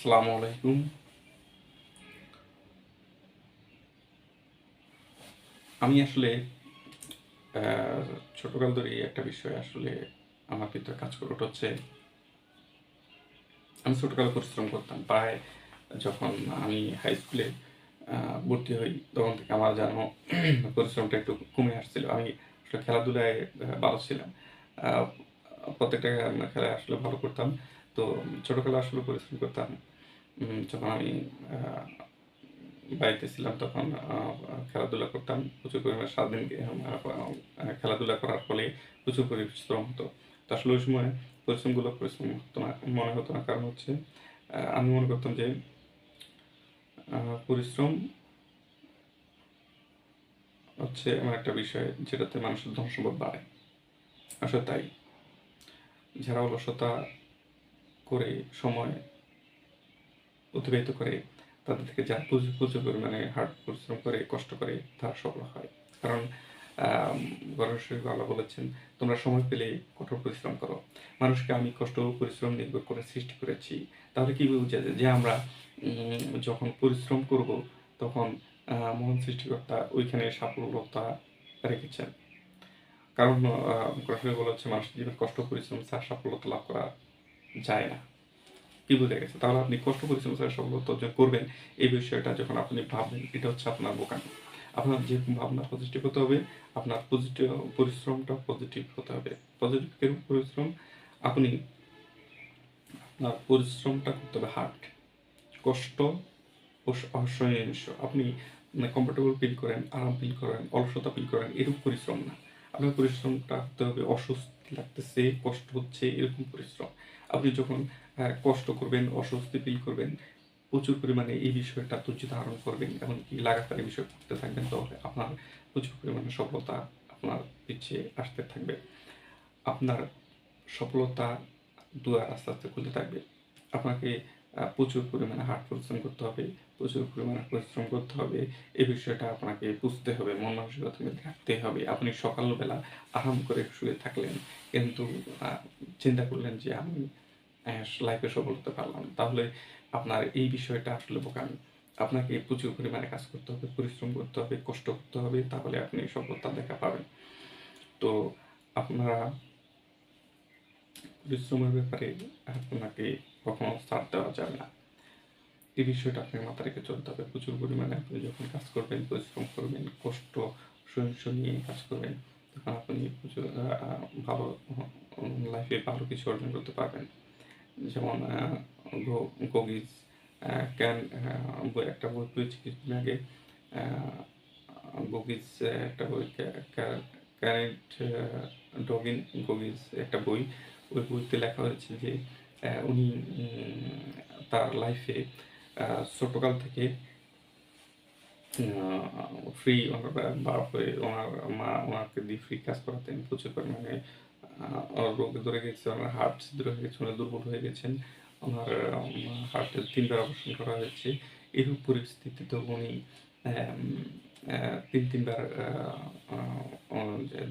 আসসালামু আলাইকুম। আমি আসলে ছোটকাল ধরেই একটা বিষয় আসলে আমার ভিতরে কাজ করে হচ্ছে আমি ছোটকালে পরিশ্রম করতাম। প্রায় যখন আমি হাই স্কুলে ভর্তি হই, তখন থেকে আমার যেন পরিশ্রমটা একটু কমে আসছিল। আমি আসলে খেলাধুলায় ভালো ছিলাম। প্রত্যেকটা খেলায় আসলে ভালো করতাম। তো ছোটবেলা আসলে পরিশ্রম করতাম। যখন আমি বাড়িতে ছিলাম তখন খেলাধুলা করতাম, প্রচুর পরিমাণে সারাদিন খেলাধুলা করার ফলে প্রচুর পরিশ্রম হতো। তো আসলে ওই সময় পরিশ্রমগুলো পরিশ্রম হতো না, মনে হতো না। কারণ হচ্ছে আমি মনে করতাম যে পরিশ্রম হচ্ছে এমন একটা বিষয় যেটাতে মানুষের সম্পদ বাড়ে। আসলে তাই। যারা অলসতা করে সময় অতিবাহিত করে, তাদের থেকে যা প্রচুর পরিমাণে হার্ড পরিশ্রম করে, কষ্ট করে তারা সফল হয়। কারণ গণেশ আল্লাহ বলেছেন, তোমরা সময় পেলে কঠোর পরিশ্রম করো। মানুষকে আমি কষ্ট পরিশ্রম নির্ভর করে সৃষ্টি করেছি। তাহলে কি বোঝা যায় যে আমরা যখন পরিশ্রম করব, তখন মহান সৃষ্টিকর্তা ওইখানে সাফল্যতা রেখেছেন। কারণ গণেশ বলেছে মানুষের জীবনে কষ্ট পরিশ্রম ছাড়া সাফল্যতা লাভ করা যায় না। কি বুঝে গেছে? তাহলে আপনি কষ্ট পরিশ্রম ছাড়া সফলতা অর্জন করবেন। এই বিষয়টা যখন আপনি ভাববেন, এটা হচ্ছে আপনার বোকামি। আপনার যে ভাবনা পজিটিভ হতে হবে, আপনার পজিটিভ পরিশ্রমটা পজিটিভ হতে হবে। পজিটিভ পরিশ্রম? আপনি আপনার পরিশ্রমটা করতে হবে হার্ড কষ্ট ও অসহ্য আপনি কমফোর্টেবল ফিল করেন, আরাম ফিল করেন, অলসতা ফিল করেন, এরকম পরিশ্রম না। আপনার পরিশ্রমটা হতে হবে, অস্বস্তি লাগতেছে, কষ্ট হচ্ছে, এরকম পরিশ্রম। আপনি যখন কষ্ট করবেন, অস্বস্তি ফিল করবেন, প্রচুর পরিমাণে এই বিষয়টা ধৈর্য ধারণ করবেন, এমনকি লাগাতার এই বিষয় করতে থাকবেন, তাহলে আপনার প্রচুর পরিমাণে সফলতা আপনার পিছিয়ে আসতে থাকবে। আপনার সফলতা দুয়ার আস্তে আস্তে খুলতে থাকবে। আপনাকে প্রচুর পরিমাণে হার্ড পরিশ্রম করতে হবে, প্রচুর পরিমাণে পরিশ্রম করতে হবে, এই বিষয়টা আপনাকে বুঝতে হবে, মন মানসিকতা রাখতে হবে। আপনি সকালবেলা আরাম করে শুয়ে থাকলেন, কিন্তু চিন্তা করলেন যে আমি লাইফে সফল হতে পারলাম। তাহলে আপনার এই বিষয়টা আসলে বোকামি। আপনাকে প্রচুর পরিমাণে কাজ করতে হবে, পরিশ্রম করতে হবে, কষ্ট করতে হবে, তাহলে আপনি সফলতা দেখা পাবেন। তো আপনারা পরিশ্রমের ব্যাপারে আপনাকে কখনো ছাড় দেওয়া যাবে না। এই বিষয়টা আপনার মাথা রেখে চলতে হবে। প্রচুর পরিমাণে আপনি যখন কাজ করবেন, পরিশ্রম করবেন, কষ্ট, সহিংস নিয়ে কাজ করবেন, তখন আপনি প্রচুর ভালো লাইফে ভালো কিছু অর্জন করতে পারবেন। যেমন গগিজ ক্যান একটা বই পড়েছি কিছুদিন আগে। গগিজ একটা বই ক্যারেট ডগিন গগিজ একটা বই। ওই বইতে লেখা হয়েছে যে উনি তার লাইফে ছোটকাল থেকে ফ্রি ওনার হয়ে ওনার মা, ওনাকে দিয়ে ফ্রি কাজ করাতেন প্রচুর পরিমাণে। রোগ ধরে গেছে ওনার হার্ট ছিদ্র হয়ে গেছে উনি দুর্বল হয়ে গেছেন। ওনার হার্টের তিনবার অপারেশন করা হয়েছে। এরূপ পরিস্থিতিতে উনি তিন তিনবার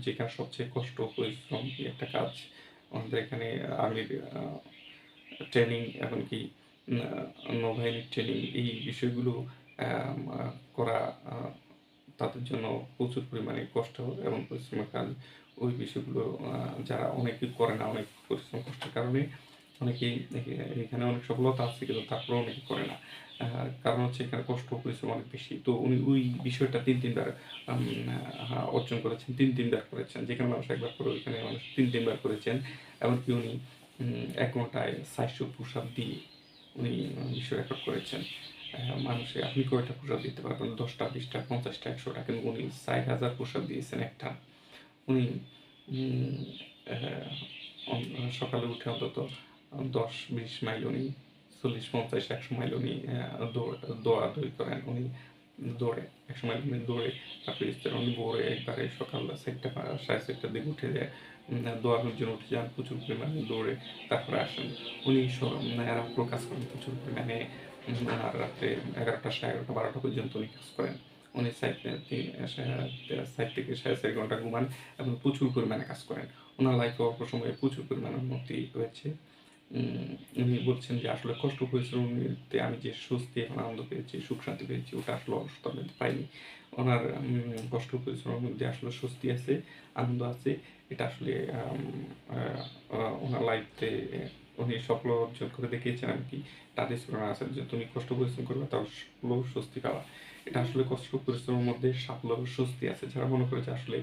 যেখানে সবচেয়ে কষ্ট, পরিশ্রম একটা কাজ আমাদের এখানে আর্মির ট্রেনিং এমনকি নৌবাহিনীর ট্রেনিং এই বিষয়গুলো করা তাদের জন্য প্রচুর পরিমাণে কষ্ট এবং পরিশ্রমের কাজ ওই বিষয়গুলো যারা অনেকে করে না, অনেক পরিশ্রম কষ্টের কারণে অনেকেই এখানে অনেক সফলতা আছে, কিন্তু তারপরে অনেকে করে না। কারণ হচ্ছে এখানে কষ্ট, পরিশ্রম অনেক বেশি। তো উনি ওই বিষয়টা তিন তিনবার অর্জন করেছেন, তিন তিনবার করেছেন। যেখানে মানুষ একবার করে, ওইখানে মানুষ তিন তিনবার করেছেন। এমনকি উনি এক ঘন্টায় চারশো পোশাক দিয়ে উনি বিশ্ব রেকর্ড করেছেন। মানুষে, আপনি কয়টা পোশাক দিতে পারবেন? দশটা, বিশটা, পঞ্চাশটা, একশোটা? কিন্তু উনি ষাট হাজার পোশাক দিয়েছেন একটা। উনি সকালে উঠে অন্তত দশ, বিশ মাইল উনি, চল্লিশ, পঞ্চাশ, একশো মাইল উনি দৌড়াদৌড়ি করেন। উনি দৌড়ে, একশো মাইল উনি দৌড়ে তারপরে উনি ভোরে একবারে সকাল চারটা, সাড়ে চারটার দিকে উঠে যায়। দৌড়ানোর জন্য উঠে যান, প্রচুর পরিমাণে দৌড়ে তারপরে আসেন। উনি কাজ করেন প্রচুর পরিমাণে। রাত্রে এগারোটা সাড়ে এগারোটা, বারোটা পর্যন্ত উনি কাজ করেন। উনি সাইড সাইড থেকে সাড়ে ঘণ্টা ঘুমান এবং প্রচুর পরিমাণে কাজ করেন। ওনার লাইফে অল্প সময়ে প্রচুর পরিমাণে উন্নতি হয়েছে। উনি বলছেন যে আসলে কষ্ট পরিশ্রমতে আমি যে স্বস্তি এবং আনন্দ পেয়েছি, সুখ শান্তি পেয়েছি, ওটা আসলে মধ্যে পাইনি। ওনার কষ্ট পরিশ্রমের মধ্যে আসলে স্বস্তি আছে, আনন্দ আছে। এটা আসলে ওনার লাইফে উনি সফল অর্জন করে দেখিয়েছেন আর কি তাদের স্মরণ আছে যে তুমি কষ্ট পরিশ্রম করবে তার স্বপ্ন স্বস্তি পাওয়া এটা আসলে কষ্ট পরিশ্রমের মধ্যে সাফল্য স্বস্তি আছে, যারা মনে করে যে আসলে